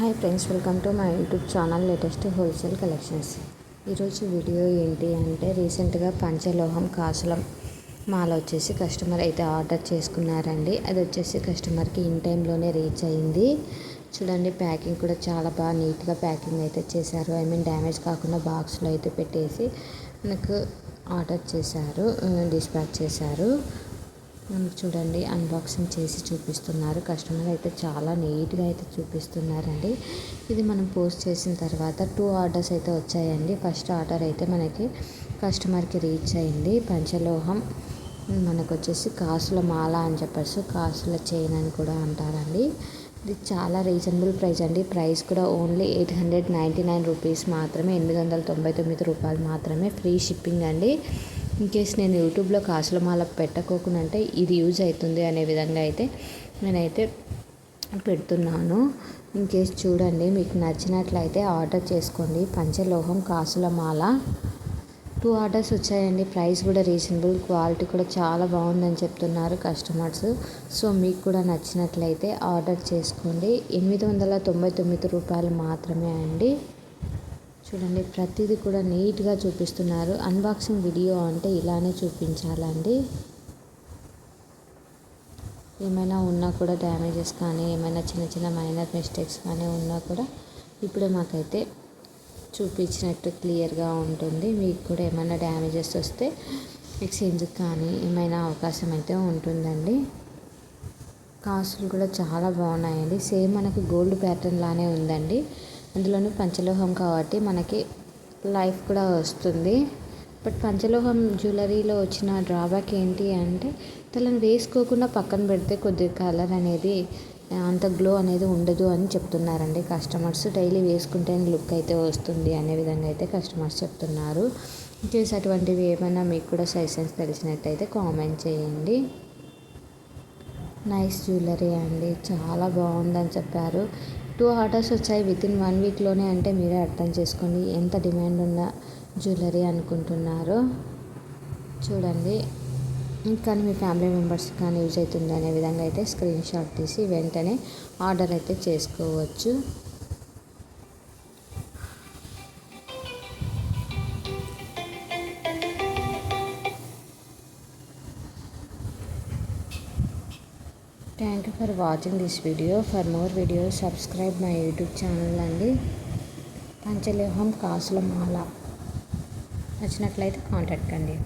Hi friends welcome to my YouTube channel latest wholesale collections. ఈరోజు video ఏంటి అంటే రీసెంట్గా పంచలోహం కాసులం మాల వచ్చేసి కస్టమర్ అయితే ఆర్డర్ చేసుకున్నారండి. అది వచ్చేసి కస్టమర్కి ఇన్ టైంలోనే రీచ్ అయింది. చూడండి ప్యాకింగ్ కూడా చాలా బాగా నీట్గా ప్యాకింగ్ అయితే చేశారు. ఐ మీన్ డ్యామేజ్ కాకుండా బాక్స్లో అయితే పెట్టేసి మనకు ఆర్డర్ చేశారు డిస్పాచ్ చేశారు. మనకు చూడండి అన్బాక్సింగ్ చేసి చూపిస్తున్నారు. కస్టమర్ అయితే చాలా నీట్గా అయితే చూపిస్తున్నారండి. ఇది మనం పోస్ట్ చేసిన తర్వాత టూ ఆర్డర్స్ అయితే వచ్చాయండి. ఫస్ట్ ఆర్డర్ అయితే మనకి కస్టమర్కి రీచ్ అయింది. పంచలోహం మనకు వచ్చేసి కాసుల మాల అని చెప్పచ్చు కాసుల చైన్ అని కూడా అంటారండి. ఇది చాలా రీజనబుల్ ప్రైస్ అండి. ప్రైస్ కూడా only eight hundred ninety nine rupees మాత్రమే ఎనిమిది వందల తొంభై తొమ్మిది రూపాయలు మాత్రమే ఫ్రీ షిప్పింగ్ అండి. ఇన్కేస్ నేను యూట్యూబ్లో కాసుల మాల పెట్టకోకుండా ఇది యూజ్ అవుతుంది అనే విధంగా అయితే నేనైతే పెడుతున్నాను. ఇన్కేస్ చూడండి మీకు నచ్చినట్లయితే ఆర్డర్ చేసుకోండి. పంచలోహం కాసుల మాల టూ ఆర్డర్స్ వచ్చాయండి. ప్రైస్ కూడా రీజనబుల్ క్వాలిటీ కూడా చాలా బాగుందని చెప్తున్నారు కస్టమర్స్. సో మీకు కూడా నచ్చినట్లయితే ఆర్డర్ చేసుకోండి. ఎనిమిది వందల తొంభై తొమ్మిది రూపాయలు మాత్రమే అండి. చూడండి ప్రతిదీ కూడా నీట్గా చూపిస్తున్నారు. అన్బాక్సింగ్ వీడియో అంటే ఇలానే చూపించాలండి. ఏమైనా ఉన్నా కూడా డ్యామేజెస్ కానీ ఏమైనా చిన్న చిన్న మైనర్ మిస్టేక్స్ కానీ ఉన్నా కూడా ఇప్పుడే మాకైతే చూపించినట్టు క్లియర్గా ఉంటుంది. మీకు కూడా ఏమైనా డ్యామేజెస్ వస్తే ఎక్స్చేంజ్ కానీ ఏమైనా అవకాశం అయితే ఉంటుందండి. కాసులు కూడా చాలా బాగున్నాయండి. సేమ్ మనకి గోల్డ్ ప్యాటర్న్ లానే ఉందండి. అందులోనూ పంచలోహం కాబట్టి మనకి లైఫ్ కూడా వస్తుంది. బట్ పంచలోహం జ్యువెలరీలో వచ్చిన డ్రాబ్యాక్ ఏంటి అంటే తలను వేసుకోకుండా పక్కన పెడితే కొద్దిగా కలర్ అనేది అంత గ్లో అనేది ఉండదు అని చెప్తున్నారండి కస్టమర్స్. డైలీ వేసుకుంటే లుక్ అయితే వస్తుంది అనే విధంగా అయితే కస్టమర్స్ చెప్తున్నారు. ఇంకేస్ అటువంటివి ఏమైనా మీకు కూడా సజెషన్స్ తెలిసినట్టయితే కామెంట్ చేయండి. నైస్ జ్యువెలరీ అండి చాలా బాగుందని చెప్పారు. టూ ఆర్డర్స్ వచ్చాయి విత్ ఇన్ వన్ వీక్లోనే అంటే మీరే అర్థం చేసుకోండి. ఎంత డిమాండ్ ఉన్న జ్యువెలరీ అనుకుంటున్నారో? చూడండి. కానీ మీ ఫ్యామిలీ మెంబర్స్ కానీ యూజ్ అవుతుంది అనే విధంగా అయితే స్క్రీన్ షాట్ తీసి వెంటనే ఆర్డర్ అయితే చేసుకోవచ్చు. Thank you for watching this video. For more video subscribe my YouTube channel అండి. పంచలేహం కాసుల మాల నచ్చినట్లయితే కాంటాక్ట్ అండి.